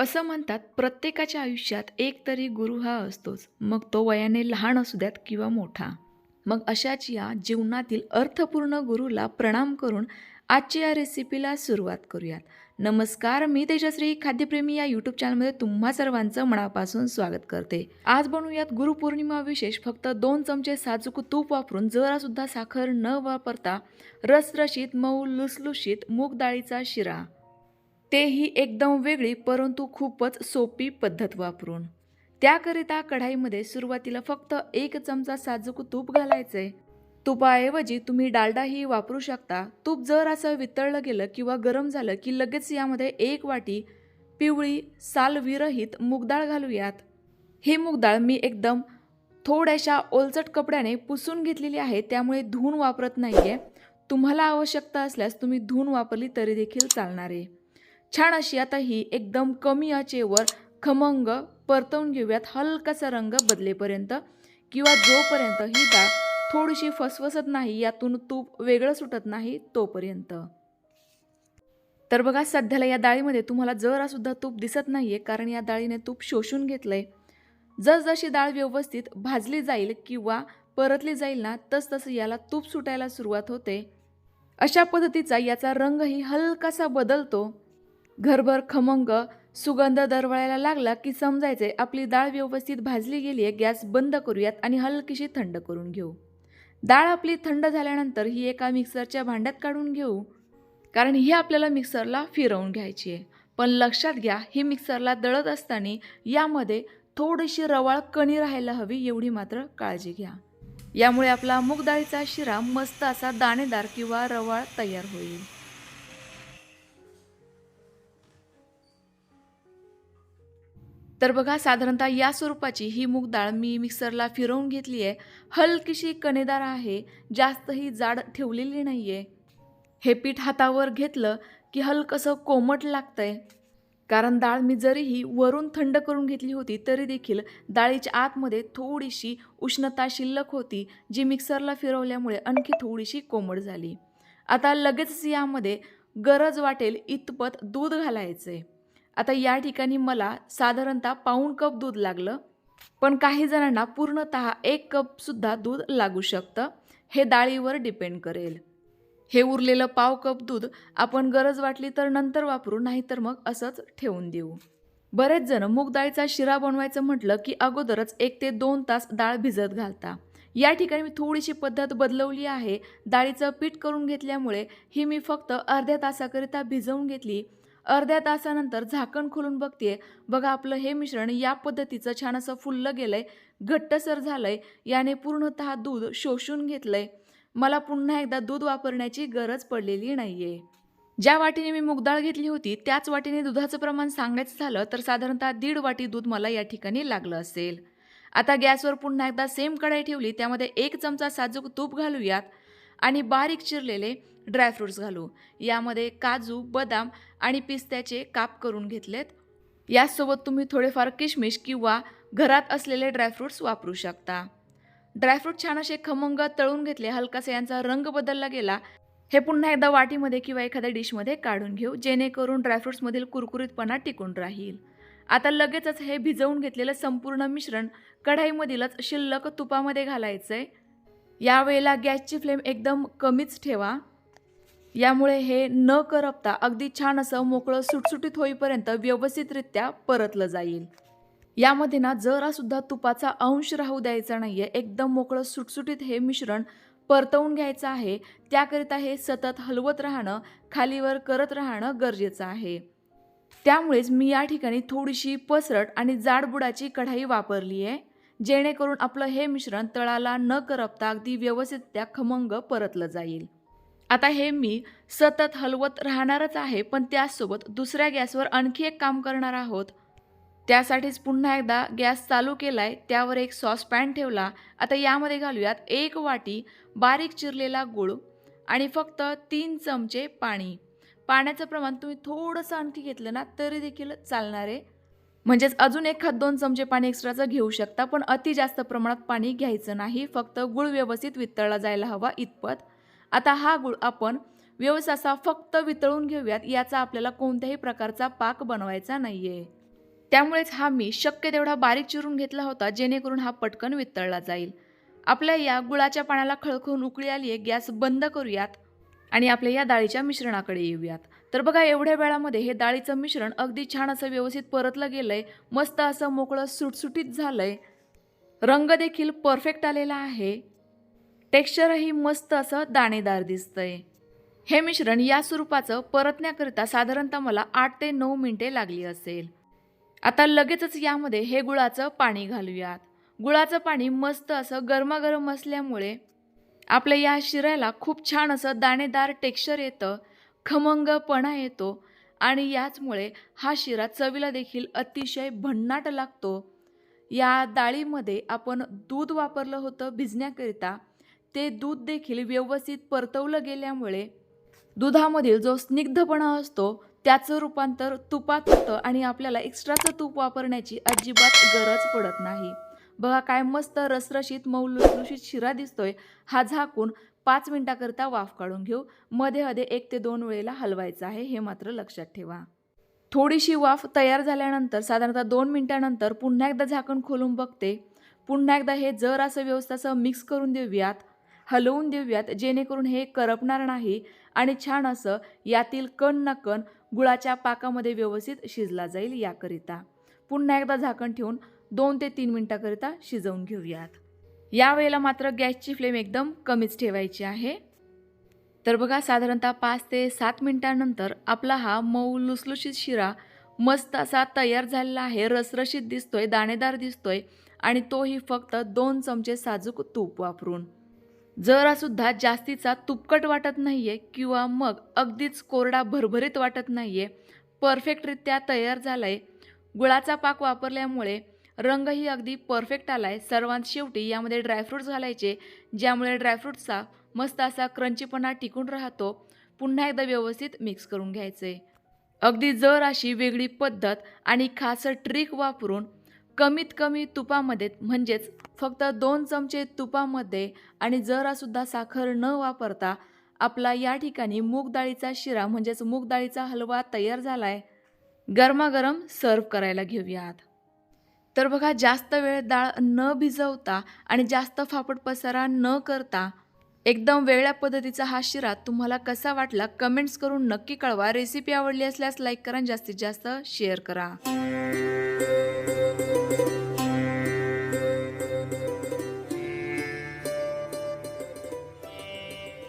असं म्हणतात प्रत्येकाच्या आयुष्यात एक तरी गुरु हा असतोच. मग तो वयाने लहान असू द्यात किंवा मोठा. मग अशाच या जीवनातील अर्थपूर्ण गुरुला प्रणाम करून आजच्या या रेसिपीला सुरुवात करूयात. नमस्कार मी तेजश्री खाद्यप्रेमी या यूट्यूब चॅनलमध्ये तुम्हा सर्वांचं मनापासून स्वागत करते. आज बनवूयात गुरुपौर्णिमा विशेष फक्त दोन चमचे साजूक तूप वापरून जरासुद्धा साखर न वापरता रसरशीत मऊ लुसलुशीत मूग डाळीचा शिरा. तेही एकदम वेगळी परंतु खूपच सोपी पद्धत वापरून. त्याकरिता कढाईमध्ये सुरुवातीला फक्त एक चमचा साजूक तूप घालायचंय. तुपाऐवजी तुम्ही डालडाही वापरू शकता. तूप जर असं वितळलं गेलं किंवा गरम झालं की लगेच यामध्ये एक वाटी पिवळी सालविरहित मुगडाळ घालूयात. ही मुगडाळ मी एकदम थोड्याशा ओलचट कपड्याने पुसून घेतलेली आहे त्यामुळे धून वापरत नाही आहे तुम्हाला आवश्यकता असल्यास तुम्ही धून वापरली तरी देखील चालणार. आहे छान अशी आता ही एकदम कमी आचेवर खमंग परतवून घेऊयात. हलकासा रंग बदलेपर्यंत किंवा जोपर्यंत ही डाळ थोडीशी फसफसत नाही यातून तूप वेगळं सुटत नाही तोपर्यंत. तर बघा सध्याला या डाळीमध्ये तुम्हाला जरासुद्धा तूप दिसत नाही आहे कारण या डाळीने तूप शोषून घेतलंय. जसजशी डाळ व्यवस्थित भाजली जाईल किंवा परतली जाईल ना तसतसं याला तूप सुटायला सुरुवात होते. अशा पद्धतीचा याचा रंगही हलकासा बदलतो. घरभर खमंग सुगंध दरवळायला लागला की समजायचे आपली डाळ व्यवस्थित भाजली गेली आहे गॅस बंद करूयात आणि हलकीशी थंड करून घेऊ. डाळ आपली थंड झाल्यानंतर ही एका मिक्सरच्या भांड्यात काढून घेऊ. कारण ही आपल्याला मिक्सरला फिरवून घ्यायची आहे पण लक्षात घ्या ही मिक्सरला दळत असताना यामध्ये थोडीशी रवाळ कणी राहायला हवी एवढी मात्र काळजी घ्या. यामुळे आपला मूग डाळीचा शिरा मस्त असा दाणेदार किंवा रवाळ तयार होईल. तर बघा साधारणतः या स्वरूपाची ही मूग डाळ मी मिक्सरला फिरवून घेतली आहे. हलकीशी कणेदार आहे जास्तही जाड ठेवलेली नाही आहे हे पीठ हातावर घेतलं की हलकंसं कोमट लागतंय. कारण डाळ मी जरीही वरून थंड करून घेतली होती तरी देखील डाळीच्या आतमध्ये थोडीशी उष्णता शिल्लक होती जी मिक्सरला फिरवल्यामुळे आणखी थोडीशी कोमट झाली. आता लगेच यामध्ये गरज वाटेल इतपत दूध घालायचं. आहे आता या ठिकाणी मला साधारणतः पाऊण कप दूध लागलं पण काही जणांना पूर्णतः एक कपसुद्धा दूध लागू शकतं हे डाळीवर डिपेंड करेल. हे उरलेलं पाव कप दूध आपण गरज वाटली तर नंतर वापरू नाहीतर मग असंच ठेवून देऊ. बरेच जण मूग डाळीचा शिरा बनवायचं म्हटलं की अगोदरच एक ते दोन तास डाळ भिजत घालता. या ठिकाणी मी थोडीशी पद्धत बदलवली आहे. डाळीचं पीठ करून घेतल्यामुळे ही मी फक्त अर्ध्या तासाकरिता भिजवून घेतली अर्ध्या तासानंतर झाकण खोलून बघते बघा आपलं हे मिश्रण या पद्धतीचं छान असं फुललं गेलंय घट्टसर झालंय याने पूर्णतः दूध शोषून घेतलंय. मला पुन्हा एकदा दूध वापरण्याची गरज पडलेली नाहीये. ज्या वाटीने मी मुगडाळ घेतली होती त्याच वाटीने दुधाचं प्रमाण सांगायचं झालं तर साधारणतः दीड वाटी दूध मला या ठिकाणी लागलं असेल. आता गॅसवर पुन्हा एकदा सेम कढाई ठेवली त्यामध्ये एक चमचा साजूक तूप घालूयात. आणि बारीक चिरलेले ड्रायफ्रूट्स घालू. यामध्ये काजू बदाम आणि पिस्त्याचे काप करून घेतलेत. यासोबत तुम्ही थोडेफार किशमिश किंवा घरात असलेले ड्रायफ्रूट्स वापरू शकता. ड्रायफ्रूट छान असे खमंग तळून घेतले हलकासा यांचा रंग बदलला गेला. हे पुन्हा एकदा वाटीमध्ये किंवा एखाद्या डिशमध्ये काढून घेऊ जेणेकरून ड्रायफ्रुट्समधील कुरकुरीतपणा टिकून राहील. आता लगेचच हे भिजवून घेतलेलं संपूर्ण मिश्रण कढाईमधीलच शिल्लक तुपामध्ये घालायचं आहे यावेळेला गॅसची फ्लेम एकदम कमीच ठेवा. यामुळे हे न करपता अगदी छान असं मोकळं सुटसुटीत होईपर्यंत व्यवस्थितरित्या परतलं जाईल. यामध्ये ना जरासुद्धा तुपाचा अंश राहू द्यायचा नाही आहे एकदम मोकळं सुटसुटीत हे मिश्रण परतवून घ्यायचं आहे. त्याकरिता हे सतत हलवत राहणं खालीवर करत राहणं गरजेचं आहे. त्यामुळेच मी या ठिकाणी थोडीशी पसरट आणि जाडबुडाची कढाई वापरली आहे. जेणेकरून आपलं हे मिश्रण तळाला न करपता अगदी व्यवस्थित त्या खमंग परतलं जाईल. आता हे मी सतत हलवत राहणारच आहे पण त्याचसोबत दुसऱ्या गॅसवर आणखी एक काम करणार आहोत. त्यासाठीच पुन्हा एकदा गॅस चालू केलाय त्यावर एक सॉसपॅन ठेवला. आता यामध्ये घालूयात एक वाटी बारीक चिरलेला गूळ आणि फक्त तीन चमचे पाणी. पाण्याचं प्रमाण तुम्ही थोडंसं आणखी घेतलं ना तरी देखील चालणार आहे. म्हणजेच अजून एखाद दोन चमचे पाणी एक्स्ट्राचं घेऊ शकता पण अति जास्त प्रमाणात पाणी घ्यायचं नाही फक्त गुळ व्यवस्थित वितळला जायला हवा इतपत. आता हा गुळ आपण व्यवसासा असा फक्त वितळून घेऊयात. याचा आपल्याला कोणत्याही प्रकारचा पाक बनवायचा नाही आहे त्यामुळेच हा मी शक्य तेवढा बारीक चिरून घेतला होता जेणेकरून हा पटकन वितळला जाईल. आपल्या या गुळाच्या पाण्याला खळखळून उकळी आली आहे गॅस बंद करूयात आणि आपल्या या डाळीच्या मिश्रणाकडे येऊयात. तर बघा एवढ्या वेळामध्ये हे डाळीचं मिश्रण अगदी छान असं व्यवस्थित परतलं गेलं आहे मस्त असं मोकळं सुटसुटीत झालं आहे रंग देखील परफेक्ट आलेला आहे. टेक्स्चरही मस्त असं दाणेदार दिसतंय. हे मिश्रण या स्वरूपाचं परतण्याकरिता साधारणतः मला आठ ते नऊ मिनिटे लागली असेल. आता लगेचच यामध्ये हे गुळाचं पाणी घालूयात. गुळाचं पाणी मस्त असं गरमागरम असल्यामुळे आपल्या या शिऱ्याला खूप छान असं दाणेदार टेक्स्चर येतं खमंगपणा येतो आणि याचमुळे हा शिरा चवीला देखील अतिशय भन्नाट लागतो. या डाळीमध्ये आपण दूध वापरलं होतं भिजण्याकरिता ते दूध देखील व्यवस्थित परतवलं गेल्यामुळे दुधामधील जो स्निग्धपणा असतो त्याचं रूपांतर तुपात होतं आणि आपल्याला एक्स्ट्राचं तूप वापरण्याची अजिबात गरज पडत नाही. बघा काय मस्त रसरशीत मऊ लुसलुशीत शिरा दिसतोय. हा झाकून पाच मिनिटाकरता वाफ काढून घेऊ. मध्ये मध्ये एक ते दोन वेळेला हलवायचं आहे हे मात्र लक्षात ठेवा. थोडीशी वाफ तयार झाल्यानंतर साधारणतः दोन मिनिटानंतर पुन्हा एकदा झाकण खोलून बघते. पुन्हा एकदा हे जर असं व्यवस्था असं मिक्स करून देऊयात. हलवून देऊयात जेणेकरून हे करपणार नाही आणि छान असं यातील कण न कण गुळाच्या पाकामध्ये व्यवस्थित शिजला जाईल याकरिता. पुन्हा एकदा झाकण ठेवून दोन ते तीन मिनटाकरिता शिजवून घेऊयात. यावेळेला मात्र गॅसची फ्लेम एकदम कमीच ठेवायची आहे. तर बघा साधारणतः पाच ते सात मिनटानंतर आपला हा मऊ लुसलुशीत शिरा मस्त असा तयार झालेला आहे. रसरशीत दिसतोय दाणेदार दिसतोय आणि तोही फक्त दोन चमचे साजूक तूप वापरून. जरासुद्धा जास्तीचा तुपकट वाटत नाही आहे किंवा मग अगदीच कोरडा भरभरीत वाटत नाही आहे परफेक्टरित्या तयार झाला आहे गुळाचा पाक वापरल्यामुळे रंगही अगदी परफेक्ट आला आहे सर्वांत शेवटी यामध्ये ड्रायफ्रूट्स घालायचे ज्यामुळे ड्रायफ्रूट्सचा मस्त असा क्रंचीपणा टिकून राहतो. पुन्हा एकदा व्यवस्थित मिक्स करून घ्यायचे अगदी जर अशी वेगळी पद्धत आणि खास ट्रिक वापरून कमीत कमी तुपामध्ये म्हणजेच फक्त दोन चमचे तुपामध्ये आणि जरासुद्धा साखर न वापरता आपला या ठिकाणी मूगडाळीचा शिरा म्हणजेच मूगडाळीचा हलवा तयार झाला आहे गरमागरम सर्व करायला घेऊयात. तर बघा जास्त वेळ डाळ न भिजवता आणि जास्त फापट पसारा न करता एकदम वेगळ्या पद्धतीचा हा शिरा तुम्हाला कसा वाटला कमेंट्स करून नक्की कळवा. रेसिपी आवडली असल्यास लाईक करा जास्तीत जास्त शेअर करा.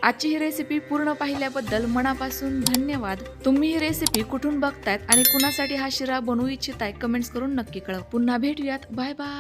आजची ही रेसिपी पूर्ण पाहिल्याबद्दल मनापासून धन्यवाद. तुम्ही ही रेसिपी कुठून बघतायत आणि कुणासाठी हा शिरा बनवू इच्छिताय कमेंट्स करून नक्की कळव. पुन्हा भेटूयात. Bye bye